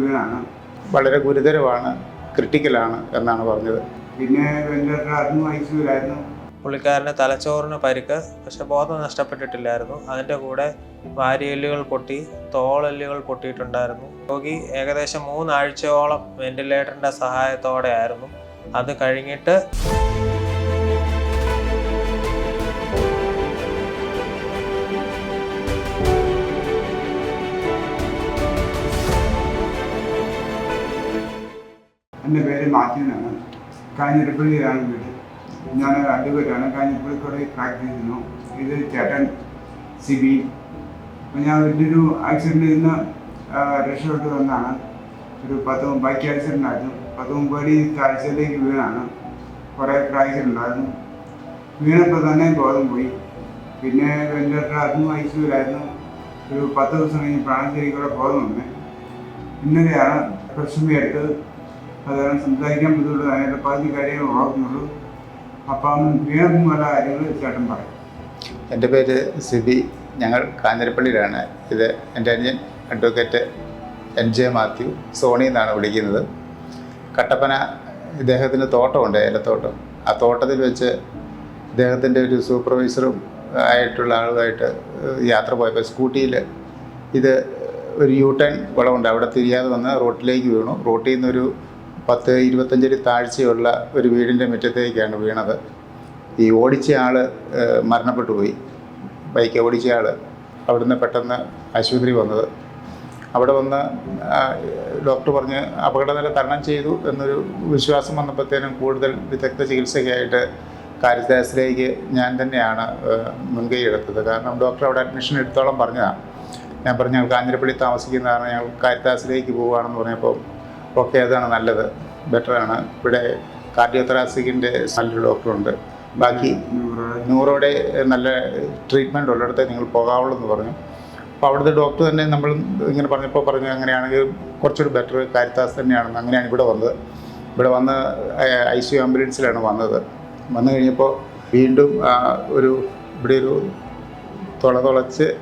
വീണാണ്. വളരെ ഗുരുതരമാണ് ക്രിട്ടിക്കലാണ് എന്നാണ് പറഞ്ഞത്. പിന്നെ വെന്റിലേറ്ററായിരുന്നു ഐ സിയുലായിരുന്നു പുള്ളിക്കാരന് തലച്ചോറിന് പരിക്ക് പക്ഷെ ബോധം നഷ്ടപ്പെട്ടിട്ടില്ലായിരുന്നു. അതിന്റെ കൂടെ വാരിയെല്ലുകൾ പൊട്ടി തോളെല്ലുകൾ പൊട്ടിയിട്ടുണ്ടായിരുന്നു. രോഗി ഏകദേശം മൂന്നാഴ്ചയോളം വെന്റിലേറ്ററിന്റെ സഹായത്തോടെ ആയിരുന്നു അത് കഴിഞ്ഞിട്ട് എന്റെ പേര് മാത്യുവിനാണ്. കാഞ്ഞിരപ്പള്ളിയിലാണ് വീട്. ഞാൻ അഡ്വക്കേറ്റാണ് കാഞ്ഞിരപ്പള്ളി കുറേ പ്രാക്ടീസ് ചെയ്യുന്നു ഇത് ചേട്ടൻ സിബി. അപ്പം ഞാൻ വലിയൊരു ആക്സിഡന്റിൽ നിന്ന് രക്ഷപ്പെട്ട് വന്നാണ് ഒരു പത്ത് ബൈക്ക് ആക്സിഡന്റ് ആയിരുന്നു. പത്ത് മുമ്പടി താഴ്ചയിലേക്ക് വീണാണ്. കുറേ ഫ്രാക്ചർ ഉണ്ടായിരുന്നു വീണപ്പോൾ തന്നെ ബോധം പോയി. പിന്നെ വെന്റിലേറ്ററായിരുന്നു ഐ സിയുലായിരുന്നു ഒരു പത്ത് ദിവസം കഴിഞ്ഞ് പ്രാണശേരിക്കൂടെ ബോധം വന്നു. ഇന്നലെയാണ് പ്രശ്നം എടുത്തത്. അതാണ് സംസാരിക്കാൻ ബുദ്ധിമുട്ട് അതിന്റെ പകുതി കാര്യങ്ങൾ ഉറക്കുന്നുള്ളൂ അപ്പം പല കാര്യങ്ങൾ ചേട്ടൻ പറയും. എന്റെ പേര് സിബി. ഞങ്ങൾ കാഞ്ഞിരപ്പള്ളിയിലാണ്. ഇത് എന്റെ അനിയൻ advocate N J Mathew Soni എന്നാണ് വിളിക്കുന്നത്. കട്ടപ്പന ഇദ്ദേഹത്തിന് തോട്ടമുണ്ട് ഏലത്തോട്ടം. ആ തോട്ടത്തിൽ വെച്ച് ഇദ്ദേഹത്തിന്റെ ഒരു സൂപ്പർവൈസറും ആയിട്ടുള്ള ആളുമായിട്ട് യാത്ര പോയപ്പോൾ സ്കൂട്ടിയിൽ ഇത് ഒരു യൂ ടേൺ വളമുണ്ട് അവിടെ തിരിയാതെ വന്ന് റോട്ടിലേക്ക് വീണു. റോട്ടിൽ നിന്നൊരു പത്ത് ഇരുപത്തഞ്ചടി താഴ്ചയുള്ള ഒരു വീടിന്റെ മുറ്റത്തേക്കാണ് വീണത്. ഈ ഓടിച്ച ആൾ മരണപ്പെട്ടു പോയി. ബൈക്ക് ഓടിച്ച ആൾ അവിടുന്ന് പെട്ടെന്ന് ആശുപത്രി വന്നത്. അവിടെ വന്ന് ഡോക്ടർ പറഞ്ഞ് അപകടനില തരണം ചെയ്തു എന്നൊരു വിശ്വാസം വന്നപ്പോഴത്തേനും കൂടുതൽ വിദഗ്ധ ചികിത്സയ്ക്കായിട്ട് കാരിദാസിലേക്ക് ഞാൻ തന്നെയാണ് മുൻകൈ എടുത്തത്. കാരണം ഡോക്ടർ അവിടെ അഡ്മിഷൻ എടുത്തോളം പറഞ്ഞതാണ്. ഞാൻ പറഞ്ഞു ഞങ്ങൾ കാഞ്ഞിരപ്പള്ളി താമസിക്കുന്ന കാരണം ഞങ്ങൾ കാരിദാസിലേക്ക് പോവുകയാണെന്ന് പറഞ്ഞപ്പോൾ ഓക്കെ അതാണ് നല്ലത്. ബെറ്ററാണ് ഇവിടെ കാർഡിയോതെറാസിക്കിന്റെ നല്ലൊരു ഡോക്ടറുണ്ട്. ബാക്കി ന്യൂറോയുടെ നല്ല ട്രീറ്റ്മെന്റ് ഉള്ളിടത്ത് നിങ്ങൾ പോകാവുള്ളൂ എന്ന് പറഞ്ഞു. അപ്പോൾ അവിടുത്തെ ഡോക്ടർ തന്നെ നമ്മൾ ഇങ്ങനെ പറഞ്ഞപ്പോൾ പറഞ്ഞു അങ്ങനെയാണെങ്കിൽ കുറച്ചുകൂടി ബെറ്റർ കാരിത്താസ് തന്നെയാണെന്ന്. അങ്ങനെയാണ് ഇവിടെ വന്നത്. ഇവിടെ വന്ന് ഐ സി യു ആംബുലൻസിലാണ് വന്നത്. വന്നു കഴിഞ്ഞപ്പോൾ വീണ്ടും ഒരു ഇവിടെ ഒരു തുള തുളച്ച്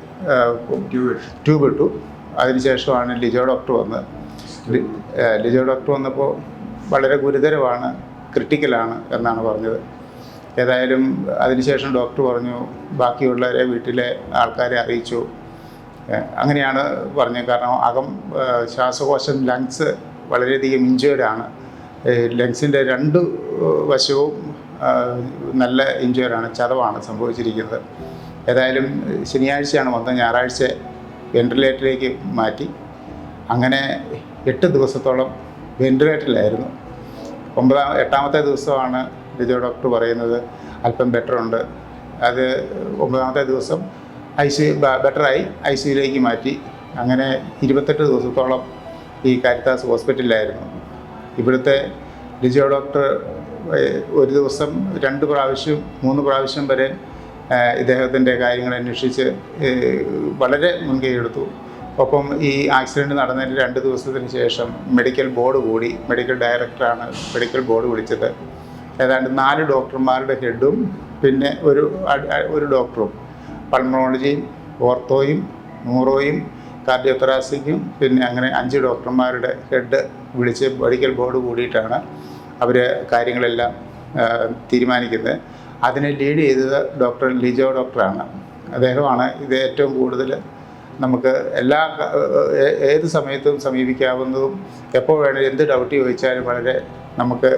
ട്യൂബ് ഇട്ടു. അതിനുശേഷമാണ് ലിജോ ഡോക്ടർ വന്ന് ലി- ആ, ലിജോ ഡോക്ടർ വന്നപ്പോൾ വളരെ ഗുരുതരമാണ് ക്രിട്ടിക്കലാണ് എന്നാണ് പറഞ്ഞത്. ഏതായാലും അതിനുശേഷം ഡോക്ടർ പറഞ്ഞു ബാക്കിയുള്ളവരെ വീട്ടിലെ ആൾക്കാരെ അറിയിച്ചു. അങ്ങനെയാണ് പറഞ്ഞത്. കാരണം അകം ശ്വാസകോശം ലങ്സ് വളരെയധികം ഇഞ്ചേർഡാണ് ലങ്സിന്റെ രണ്ട് വശവും നല്ല ഇഞ്ചേർഡാണ് ചതവാണ് സംഭവിച്ചിരിക്കുന്നത്. ഏതായാലും ശനിയാഴ്ചയാണ് വന്നത്. ഞായറാഴ്ച വെന്റിലേറ്ററിലേക്ക് മാറ്റി. അങ്ങനെ എട്ട് ദിവസത്തോളം വെന്റിലേറ്ററിലായിരുന്നു ഒമ്പതാം എട്ടാമത്തെ ദിവസമാണ് ലിജോ ഡോക്ടർ പറയുന്നത് അല്പം ബെറ്റർ ഉണ്ട്. അത് ഒമ്പതാമത്തെ ദിവസം ഐ സി ബെറ്ററായി ഐ സിയിലേക്ക് മാറ്റി. അങ്ങനെ ഇരുപത്തെട്ട് ദിവസത്തോളം ഈ കാരിത്താസ് ഹോസ്പിറ്റലിലായിരുന്നു. ഇവിടുത്തെ ലിജോ ഡോക്ടർ ഒരു ദിവസം രണ്ട് പ്രാവശ്യം മൂന്ന് പ്രാവശ്യം വരെ ഇദ്ദേഹത്തിന്റെ കാര്യങ്ങൾ അന്വേഷിച്ച് വളരെ മുൻകൈ എടുത്തു. ഒപ്പം ഈ ആക്സിഡന്റ് നടന്നതിന് രണ്ട് ദിവസത്തിന് ശേഷം മെഡിക്കൽ ബോർഡ് കൂടി മെഡിക്കൽ ഡയറക്ടറാണ് മെഡിക്കൽ ബോർഡ് വിളിച്ചത്. ഏതാണ്ട് നാല് ഡോക്ടർമാരുടെ ഹെഡും പിന്നെ ഒരു ഒരു ഡോക്ടറും. പൾമോളജിയും ഓർത്തോയും ന്യൂറോയും കാർഡിയോതെറാസിക്കും പിന്നെ അങ്ങനെ അഞ്ച് ഡോക്ടർമാരുടെ ഹെഡ് വിളിച്ച് മെഡിക്കൽ ബോർഡ് കൂടിയിട്ടാണ് അവർ കാര്യങ്ങളെല്ലാം തീരുമാനിക്കുന്നത്. അതിനെ ലീഡ് ചെയ്തത് ഡോക്ടർ ലിജോ ഡോക്ടറാണ്. അദ്ദേഹമാണ് ഇത് ഏറ്റവും കൂടുതൽ നമുക്ക് എല്ലാ ഏത് സമയത്തും സമീപിക്കാവുന്നതും എപ്പോൾ വേണേലും എന്ത് ഡൗട്ട് ചോദിച്ചാലും വളരെ നമുക്ക്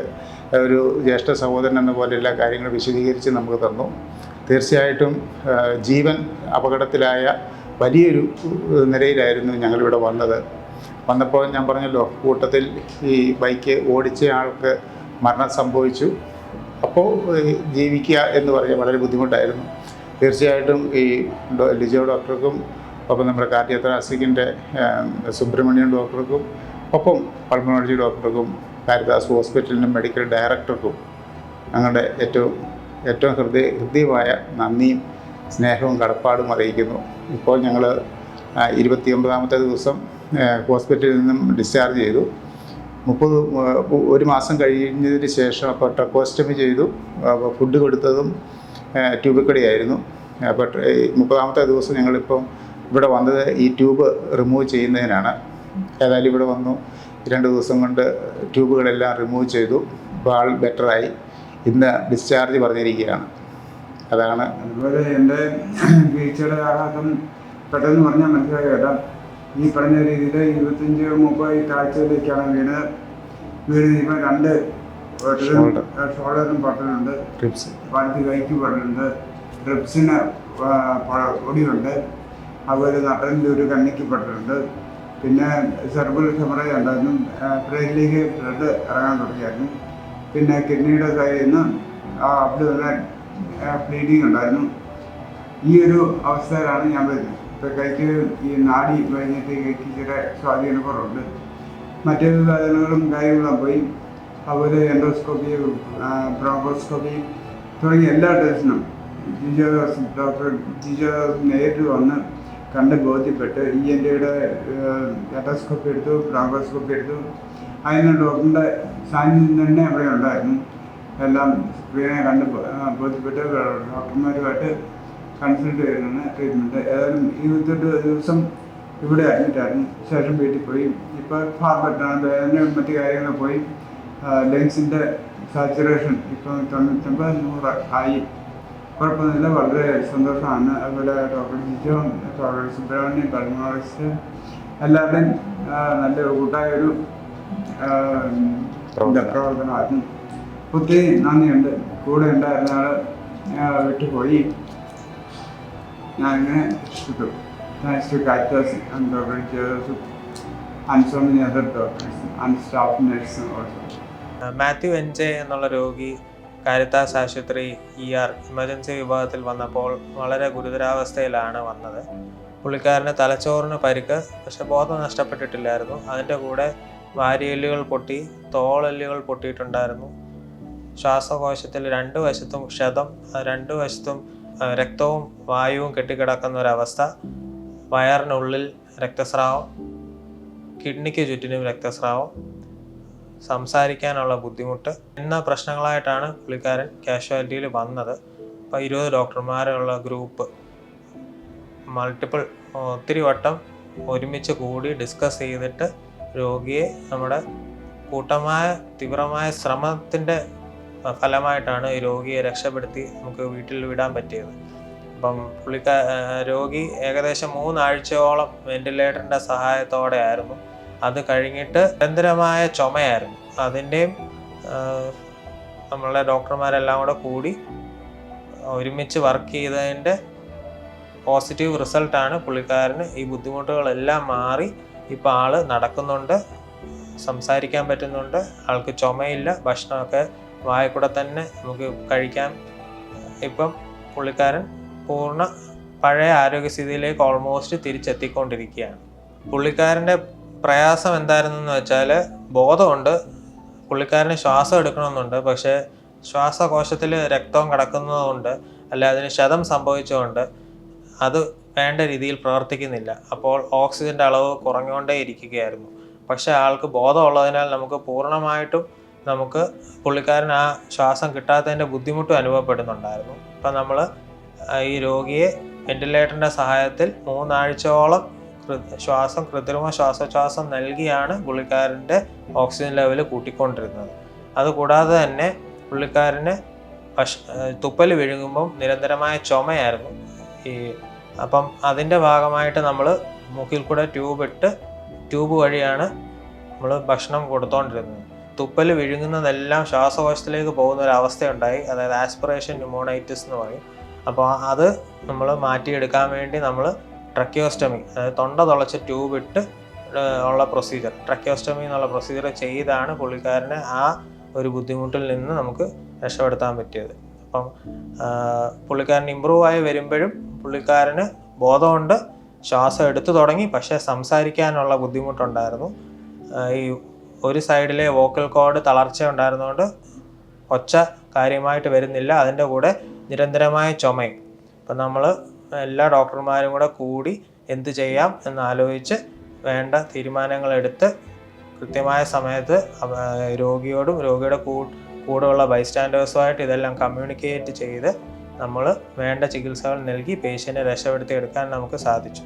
ഒരു ജ്യേഷ്ഠ സഹോദരൻ എന്ന പോലെ എല്ലാ കാര്യങ്ങളും വിശദീകരിച്ച് നമുക്ക് തന്നു. തീർച്ചയായിട്ടും ജീവൻ അപകടത്തിലായ വലിയൊരു നിലയിലായിരുന്നു ഞങ്ങളിവിടെ വന്നത്. വന്നപ്പോൾ ഞാൻ പറഞ്ഞല്ലോ കൂട്ടത്തിൽ ഈ ബൈക്ക് ഓടിച്ച ആൾക്ക് മരണം സംഭവിച്ചു. അപ്പോൾ ജീവിക്കുക എന്ന് പറഞ്ഞാൽ വളരെ ബുദ്ധിമുട്ടായിരുന്നു. തീർച്ചയായിട്ടും ഈ ലിജോ ഡോക്ടർക്കും ഒപ്പം നമ്മുടെ കാർഡിയോത്രാസിക്കിന്റെ സുബ്രഹ്മണ്യൻ ഡോക്ടർക്കും ഒപ്പം പൾമോളജി ഡോക്ടർക്കും കാരിദാസ് ഹോസ്പിറ്റലിന്റെ മെഡിക്കൽ ഡയറക്ടർക്കും ഞങ്ങളുടെ ഏറ്റവും ഏറ്റവും ഹൃദയ ഹൃദ്യമായ നന്ദിയും സ്നേഹവും കടപ്പാടും അറിയിക്കുന്നു. ഇപ്പോൾ ഞങ്ങൾ ഇരുപത്തിയൊമ്പതാമത്തെ ദിവസം ഹോസ്പിറ്റലിൽ നിന്നും ഡിസ്ചാർജ് ചെയ്തു. മുപ്പത് ഒരു മാസം കഴിഞ്ഞതിന് ശേഷം അപ്പോൾ ട്രക്കോസ്റ്റമി ചെയ്തു. ഫുഡ് കൊടുത്തതും ട്യൂബിക്കടിയായിരുന്നു. അപ്പോൾ മുപ്പതാമത്തെ ദിവസം ഞങ്ങളിപ്പം ഇവിടെ വന്നത് ഈ ട്യൂബ് റിമൂവ് ചെയ്യുന്നതിനാണ്. ഏതായാലും ഇവിടെ വന്നു. രണ്ട് ദിവസം കൊണ്ട് ട്യൂബുകളെല്ലാം റിമൂവ് ചെയ്തു. ഇപ്പോൾ ആൾ ബെറ്ററായി. ഇന്ന് ഡിസ്ചാർജ് പറഞ്ഞിരിക്കുകയാണ്. അതാണ്. അതുപോലെ എന്റെ വീഴ്ചയുടെ ആഘാതം പെട്ടെന്ന് പറഞ്ഞാൽ മനസ്സിലായി കേട്ടോ. ഈ പറഞ്ഞ രീതിയിൽ ഇരുപത്തഞ്ച് മുപ്പത് താഴ്ചയിലേക്കാണ് വീണ്. വീണ് ഇപ്പം രണ്ട്. ഷോൾഡറും പൊട്ടലുണ്ട് ട്രിപ്സ് വലത്ത് കൈക്ക് പൊട്ടലുണ്ട് ഡ്രിപ്സിന് ഒടിയുണ്ട് അതുപോലെ നടന്റെ ഒരു കണ്ണിക്ക് പെട്ടിട്ടുണ്ട് പിന്നെ സെർബൽ ഹെമറേജ് ഉണ്ടായിരുന്നു. ബ്രെയിനിലേക്ക് ബ്ലഡ് ഇറങ്ങാൻ തുടങ്ങിയായിരുന്നു. പിന്നെ കിഡ്നിയുടെ സൈഡിൽ നിന്ന് അവിടെ ബ്ലീഡിങ് ഉണ്ടായിരുന്നു. ഈ ഒരു അവസ്ഥയിലാണ് ഞാൻ വരുന്നത്. ഇപ്പോൾ കൈക്ക് ഈ നാടി കഴിഞ്ഞിട്ട് കൈക്ക് ചില സ്വാധീനക്കുറവുണ്ട്. മറ്റേ വേദനകളും കാര്യങ്ങളും പോയി. അതുപോലെ എൻഡോസ്കോപ്പി ബ്രോങ്കോസ്കോപ്പി തുടങ്ങിയ എല്ലാ ടെസ്റ്റിനും ജിജോദാസ് ഡോക്ടർ ജിജോദാസ് നേരിട്ട് വന്ന് കണ്ട് ബോധ്യപ്പെട്ട് ഇ എൻ ഡിയുടെ എറ്റോസ്കോപ്പി എടുത്തു ബ്രോങ്കോസ്കോപ്പി എടുത്തു. അതിന് ഡോക്ടറിന്റെ സാന്നിധ്യം തന്നെ അവിടെ ഉണ്ടായിരുന്നു. എല്ലാം സ്ക്രീനെ കണ്ട് ബോധ്യപ്പെട്ട് ഡോക്ടർമാരുമായിട്ട് കൺസൾട്ട് ചെയ്യുന്ന ട്രീറ്റ്മെന്റ് ഏതായാലും ഇരുപത്തെട്ട് ദിവസം ഇവിടെ അഡ്മിറ്റായിരുന്നു. ശേഷം വീട്ടിൽ പോയി. ഇപ്പോൾ ഫാർമറ്റാണ് വേദന മറ്റു കാര്യങ്ങൾ പോയി. ലങ്സിന്റെ സാച്ചുറേഷൻ ഇപ്പോൾ തൊണ്ണൂറ്റൊമ്പത് നൂറ് ആയി. കുഴപ്പമൊന്നുമില്ല. വളരെ സന്തോഷമാണ്. അതുപോലെ doctor Jijo doctor Subrahmanyam pulmonologist എല്ലാവരുടെയും നല്ല കൂട്ടായ ഒരു പ്രവർത്തനമായിരുന്നു ഒത്തിരി നന്ദിയുണ്ട്. കൂടെ ഉണ്ടായിരുന്ന ആൾ വിട്ടുപോയി. ഞാനിങ്ങനെ ഇഷ്ടപ്പെട്ടു. Thanks to and doctor Joseph and so many other doctors and staff നഴ്സും also Mathew N J എന്നുള്ള രോഗി കാരിത്താസ് ആശുപത്രി ഇ ആർ എമർജൻസി വിഭാഗത്തിൽ വന്നപ്പോൾ വളരെ ഗുരുതരാവസ്ഥയിലാണ് വന്നത്. പുള്ളിക്കാരന് തലച്ചോറിന് പരിക്ക് പക്ഷെ ബോധം നഷ്ടപ്പെട്ടിട്ടില്ലായിരുന്നു. അതിന്റെ കൂടെ വാരിയെല്ലുകൾ പൊട്ടി തോളെല്ലുകൾ പൊട്ടിയിട്ടുണ്ടായിരുന്നു. ശ്വാസകോശത്തിൽ രണ്ട് വശത്തും ക്ഷതം രണ്ടു വശത്തും രക്തവും വായുവും കെട്ടിക്കിടക്കുന്ന ഒരവസ്ഥ. വയറിനുള്ളിൽ രക്തസ്രാവം കിഡ്നിക്ക് ചുറ്റിനും രക്തസ്രാവം. സംസാരിക്കാനുള്ള ബുദ്ധിമുട്ട്. എന്ന പ്രശ്നങ്ങളായിട്ടാണ് പുള്ളിക്കാരൻ കാഷ്വാലിറ്റിയിൽ വന്നത്. അപ്പോൾ ഇരുപത് ഡോക്ടർമാരുള്ള ഗ്രൂപ്പ് മൾട്ടിപ്പിൾ ഒത്തിരി വട്ടം ഒരുമിച്ച് കൂടി ഡിസ്കസ് ചെയ്തിട്ട് രോഗിയെ നമ്മുടെ കൂട്ടമായ തീവ്രമായ ശ്രമത്തിന്റെ ഫലമായിട്ടാണ് ഈ രോഗിയെ രക്ഷപ്പെടുത്തി നമുക്ക് വീട്ടിൽ വിടാൻ പറ്റിയത്. അപ്പം പുള്ളിക്കാ രോഗി ഏകദേശം മൂന്നാഴ്ചയോളം വെന്റിലേറ്ററിന്റെ സഹായത്തോടെ ആയിരുന്നു അത് കഴിഞ്ഞിട്ട് നിരന്തരമായ ചുമയായിരുന്നു. അതിന്റെയും നമ്മളുടെ ഡോക്ടർമാരെല്ലാം കൂടെ കൂടി ഒരുമിച്ച് വർക്ക് ചെയ്തതിന്റെ പോസിറ്റീവ് റിസൾട്ടാണ് പുള്ളിക്കാരന്. ഈ ബുദ്ധിമുട്ടുകളെല്ലാം മാറി ഇപ്പോൾ ആൾ നടക്കുന്നുണ്ട് സംസാരിക്കാൻ പറ്റുന്നുണ്ട്. ആൾക്ക് ചുമയില്ല ഭക്ഷണമൊക്കെ വായക്കൂടെ തന്നെ നമുക്ക് കഴിക്കാൻ ഇപ്പം പുള്ളിക്കാരൻ പൂർണ പഴയ ആരോഗ്യസ്ഥിതിയിലേക്ക് ഓൾമോസ്റ്റ് തിരിച്ചെത്തിക്കൊണ്ടിരിക്കുകയാണ്. പുള്ളിക്കാരന്റെ പ്രയാസം എന്തായിരുന്നെന്ന് വെച്ചാൽ ബോധമുണ്ട്. പുള്ളിക്കാരന് ശ്വാസം എടുക്കണമെന്നുണ്ട്. പക്ഷേ ശ്വാസകോശത്തിൽ രക്തം കിടക്കുന്നതുകൊണ്ട് അല്ല അതിന് ക്ഷതം സംഭവിച്ചുകൊണ്ട് അത് വേണ്ട രീതിയിൽ പ്രവർത്തിക്കുന്നില്ല. അപ്പോൾ ഓക്സിജന്റെ അളവ് കുറഞ്ഞുകൊണ്ടേ ഇരിക്കുകയായിരുന്നു. പക്ഷേ ആൾക്ക് ബോധമുള്ളതിനാൽ നമുക്ക് പൂർണമായിട്ടും നമുക്ക് പുള്ളിക്കാരൻ ആ ശ്വാസം കിട്ടാത്തതിന്റെ ബുദ്ധിമുട്ടും അനുഭവപ്പെടുന്നുണ്ടായിരുന്നു. അപ്പം നമ്മൾ ഈ രോഗിയെ വെന്റിലേറ്ററിന്റെ സഹായത്തിൽ മൂന്നാഴ്ചയോളം ശ്വാസം കൃത്രിമ ശ്വാസോച്ഛ്വാസം നൽകിയാണ് പുള്ളിക്കാരന്റെ ഓക്സിജൻ ലെവൽ കൂട്ടിക്കൊണ്ടിരുന്നത്. അതുകൂടാതെ തന്നെ പുള്ളിക്കാരന് ഭക്ഷ തുപ്പൽ വിഴുങ്ങുമ്പം നിരന്തരമായ ചുമയായിരുന്നു. ഈ അപ്പം അതിന്റെ ഭാഗമായിട്ട് നമ്മൾ മൂക്കിൽ കൂടെ ട്യൂബ് ഇട്ട് ട്യൂബ് വഴിയാണ് നമ്മൾ ഭക്ഷണം കൊടുത്തോണ്ടിരുന്നത്. തുപ്പൽ വിഴുങ്ങുന്നതെല്ലാം ശ്വാസകോശത്തിലേക്ക് പോകുന്ന ഒരു അവസ്ഥയുണ്ടായി അതായത് ആസ്പിറേഷൻ ന്യൂമോണൈറ്റിസ് എന്ന് പറയും. അപ്പോൾ അത് നമ്മൾ മാറ്റിയെടുക്കാൻ വേണ്ടി നമ്മൾ ട്രക്കിയോസ്റ്റമി അതായത് തൊണ്ട തുളച്ച് ട്യൂബ് ഇട്ട് ഉള്ള പ്രൊസീജിയർ ട്രക്കിയോസ്റ്റമി എന്നുള്ള പ്രൊസീജിയർ ചെയ്താണ് പുള്ളിക്കാരനെ ആ ഒരു ബുദ്ധിമുട്ടിൽ നിന്ന് നമുക്ക് രക്ഷപ്പെടുത്താൻ പറ്റിയത്. അപ്പം പുള്ളിക്കാരൻ ഇമ്പ്രൂവ് ആയി വരുമ്പോഴും പുള്ളിക്കാരന് ബോധമുണ്ട് ശ്വാസം എടുത്തു തുടങ്ങി പക്ഷേ സംസാരിക്കാനുള്ള ബുദ്ധിമുട്ടുണ്ടായിരുന്നു. ഈ ഒരു സൈഡിലെ വോക്കൽ കോഡ് തളർച്ച ഉണ്ടായിരുന്നുകൊണ്ട് ഒച്ച കാര്യമായിട്ട് വരുന്നില്ല അതിന്റെ കൂടെ നിരന്തരമായ ചുമയും. ഇപ്പം നമ്മൾ എല്ലാ ഡോക്ടർമാരും കൂടെ കൂടി എന്ത് ചെയ്യാം എന്നാലോചിച്ച് വേണ്ട തീരുമാനങ്ങൾ എടുത്ത് കൃത്യമായ സമയത്ത് രോഗിയോടും രോഗിയുടെ കൂടെയുള്ള ബൈസ്റ്റാൻഡേഴ്സുമായിട്ട് ഇതെല്ലാം കമ്മ്യൂണിക്കേറ്റ് ചെയ്ത് നമ്മൾ വേണ്ട ചികിത്സകൾ നൽകി പേഷ്യന്റിനെ രക്ഷപ്പെടുത്തി എടുക്കാൻ നമുക്ക് സാധിച്ചു.